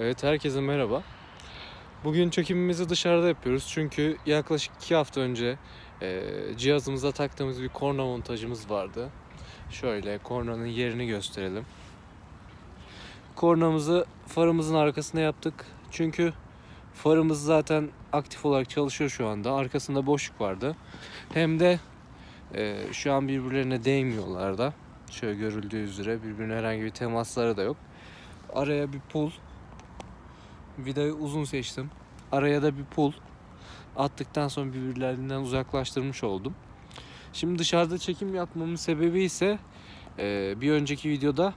Evet herkese merhaba. Bugün çekimimizi dışarıda yapıyoruz çünkü yaklaşık 2 hafta önce e, cihazımıza taktığımız bir korna montajımız vardı. Şöyle kornanın yerini gösterelim. Kornamızı farımızın arkasına yaptık. Çünkü farımız zaten aktif olarak çalışıyor şu anda. Arkasında boşluk vardı. Hem de e, şu an birbirlerine değmiyorlar da. Şöyle görüldüğü üzere birbirine herhangi bir temasları da yok. Araya bir pul Vidayı uzun seçtim. Araya da bir pul attıktan sonra birbirlerinden uzaklaştırmış oldum. Şimdi dışarıda çekim yapmamın sebebi ise e, bir önceki videoda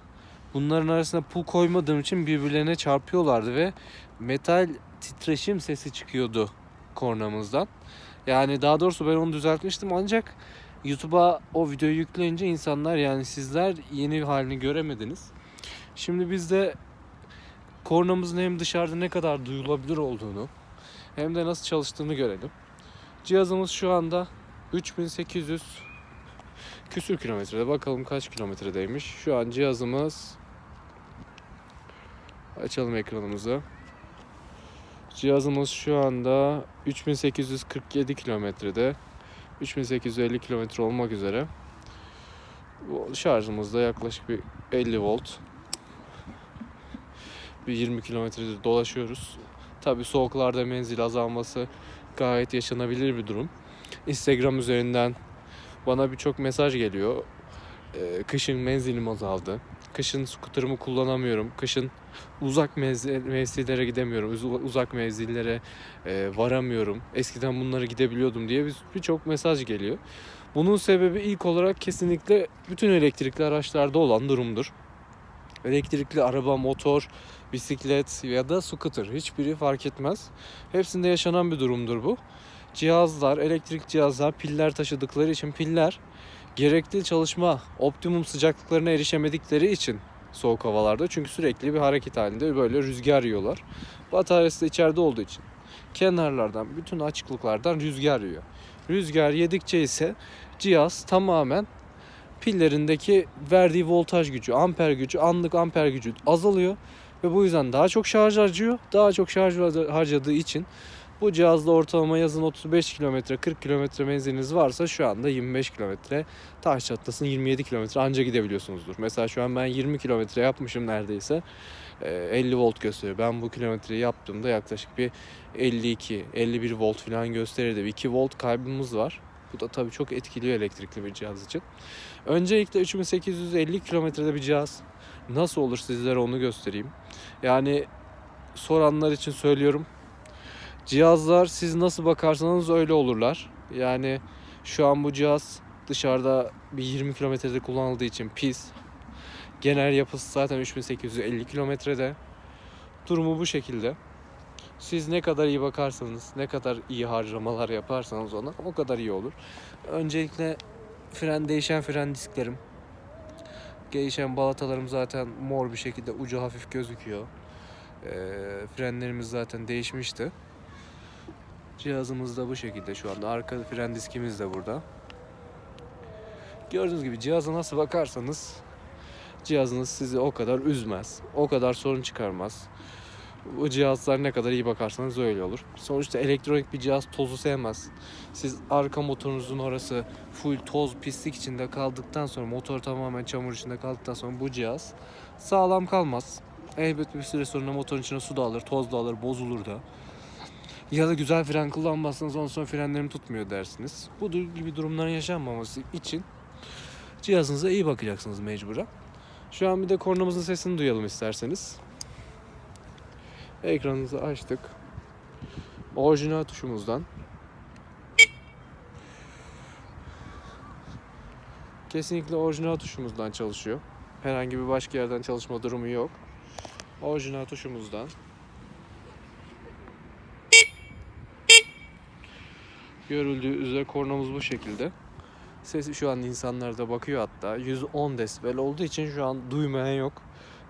bunların arasına pul koymadığım için birbirlerine çarpıyorlardı ve metal titreşim sesi çıkıyordu kornamızdan. Yani daha doğrusu ben onu düzeltmiştim ancak YouTube'a o videoyu yükleyince insanlar yani sizler yeni halini göremediniz. Şimdi biz de kornamızın hem dışarıda ne kadar duyulabilir olduğunu hem de nasıl çalıştığını görelim. Cihazımız şu anda 3800 küsür kilometrede. Bakalım kaç kilometredeymiş. Şu an cihazımız açalım ekranımızı. Cihazımız şu anda 3847 kilometrede. 3850 kilometre olmak üzere. Bu şarjımız da yaklaşık bir 50 volt bir 20 kilometredir dolaşıyoruz. Tabii soğuklarda menzil azalması gayet yaşanabilir bir durum. Instagram üzerinden bana birçok mesaj geliyor. Ee, kışın menzilim azaldı. Kışın skuterımı kullanamıyorum. Kışın uzak mevzilere gidemiyorum. Uz- uzak mevzilere e, varamıyorum. Eskiden bunları gidebiliyordum diye bir- birçok mesaj geliyor. Bunun sebebi ilk olarak kesinlikle bütün elektrikli araçlarda olan durumdur. Elektrikli araba, motor, bisiklet ya da scooter hiçbiri fark etmez. Hepsinde yaşanan bir durumdur bu. Cihazlar, elektrik cihazlar piller taşıdıkları için piller gerekli çalışma, optimum sıcaklıklarına erişemedikleri için soğuk havalarda çünkü sürekli bir hareket halinde böyle rüzgar yiyorlar. Bataryası da içeride olduğu için kenarlardan, bütün açıklıklardan rüzgar yiyor. Rüzgar yedikçe ise cihaz tamamen pillerindeki verdiği voltaj gücü, amper gücü, anlık amper gücü azalıyor ve bu yüzden daha çok şarj harcıyor. Daha çok şarj harcadığı için bu cihazda ortalama yazın 35 kilometre 40 kilometre menziliniz varsa şu anda 25 kilometre taş çatlasın 27 kilometre anca gidebiliyorsunuzdur. Mesela şu an ben 20 kilometre yapmışım neredeyse. Ee, 50 volt gösteriyor. Ben bu kilometreyi yaptığımda yaklaşık bir 52 51 volt falan gösterirdi. 2 volt kaybımız var. Bu da tabii çok etkiliyor elektrikli bir cihaz için. Öncelikle 3850 kilometrede bir cihaz nasıl olur sizlere onu göstereyim. Yani soranlar için söylüyorum. Cihazlar siz nasıl bakarsanız öyle olurlar. Yani şu an bu cihaz dışarıda bir 20 kilometrede kullanıldığı için pis. Genel yapısı zaten 3850 kilometrede. Durumu bu şekilde. Siz ne kadar iyi bakarsanız, ne kadar iyi harcamalar yaparsanız ona o kadar iyi olur. Öncelikle fren değişen fren disklerim. Değişen balatalarım zaten mor bir şekilde ucu hafif gözüküyor. Ee, frenlerimiz zaten değişmişti. Cihazımız da bu şekilde şu anda. Arka fren diskimiz de burada. Gördüğünüz gibi cihaza nasıl bakarsanız cihazınız sizi o kadar üzmez. O kadar sorun çıkarmaz. Bu cihazlar ne kadar iyi bakarsanız öyle olur. Sonuçta elektronik bir cihaz tozu sevmez. Siz arka motorunuzun orası full toz pislik içinde kaldıktan sonra motor tamamen çamur içinde kaldıktan sonra bu cihaz sağlam kalmaz. Elbet bir süre sonra motorun içine su da alır, toz da alır, bozulur da. Ya da güzel fren kullanmazsanız ondan sonra frenlerim tutmuyor dersiniz. Bu gibi durumların yaşanmaması için cihazınıza iyi bakacaksınız mecburen. Şu an bir de kornamızın sesini duyalım isterseniz. Ekranımızı açtık. Orijinal tuşumuzdan. Kesinlikle orijinal tuşumuzdan çalışıyor. Herhangi bir başka yerden çalışma durumu yok. Orijinal tuşumuzdan. Görüldüğü üzere kornamız bu şekilde. Sesi şu an insanlar da bakıyor hatta. 110 desibel olduğu için şu an duymayan yok.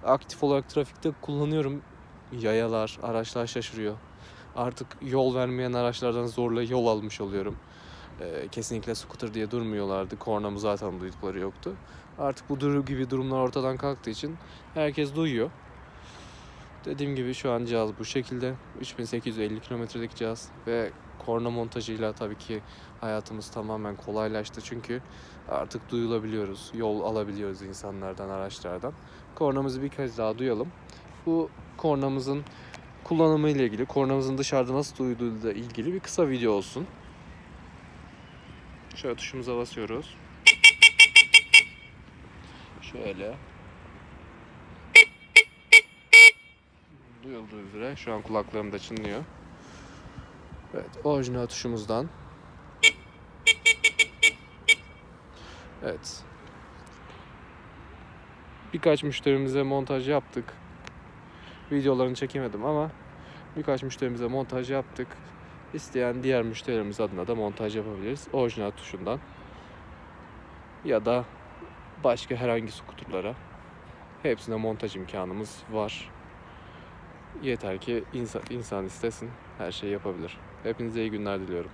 Aktif olarak trafikte kullanıyorum. Yayalar, araçlar şaşırıyor. Artık yol vermeyen araçlardan zorla yol almış oluyorum. Ee, kesinlikle scooter diye durmuyorlardı. Kornamı zaten duydukları yoktu. Artık bu dur gibi durumlar ortadan kalktığı için herkes duyuyor. Dediğim gibi şu an cihaz bu şekilde. 3850 kilometredeki cihaz ve korna montajıyla tabii ki hayatımız tamamen kolaylaştı. Çünkü artık duyulabiliyoruz. Yol alabiliyoruz insanlardan, araçlardan. Kornamızı bir kez daha duyalım. Bu kornamızın kullanımı ile ilgili, kornamızın dışarıda nasıl duyduğuyla ilgili bir kısa video olsun. Şöyle tuşumuza basıyoruz. Şöyle. Duyulduğu üzere şu an kulaklarımda çınlıyor. Evet, orijinal tuşumuzdan. Evet. Birkaç müşterimize montaj yaptık. Videolarını çekemedim ama birkaç müşterimize montaj yaptık. İsteyen diğer müşterilerimiz adına da montaj yapabiliriz. Orijinal tuşundan. Ya da başka herhangi skuterlara. Hepsine montaj imkanımız var. Yeter ki insan, insan istesin her şeyi yapabilir. Hepinize iyi günler diliyorum.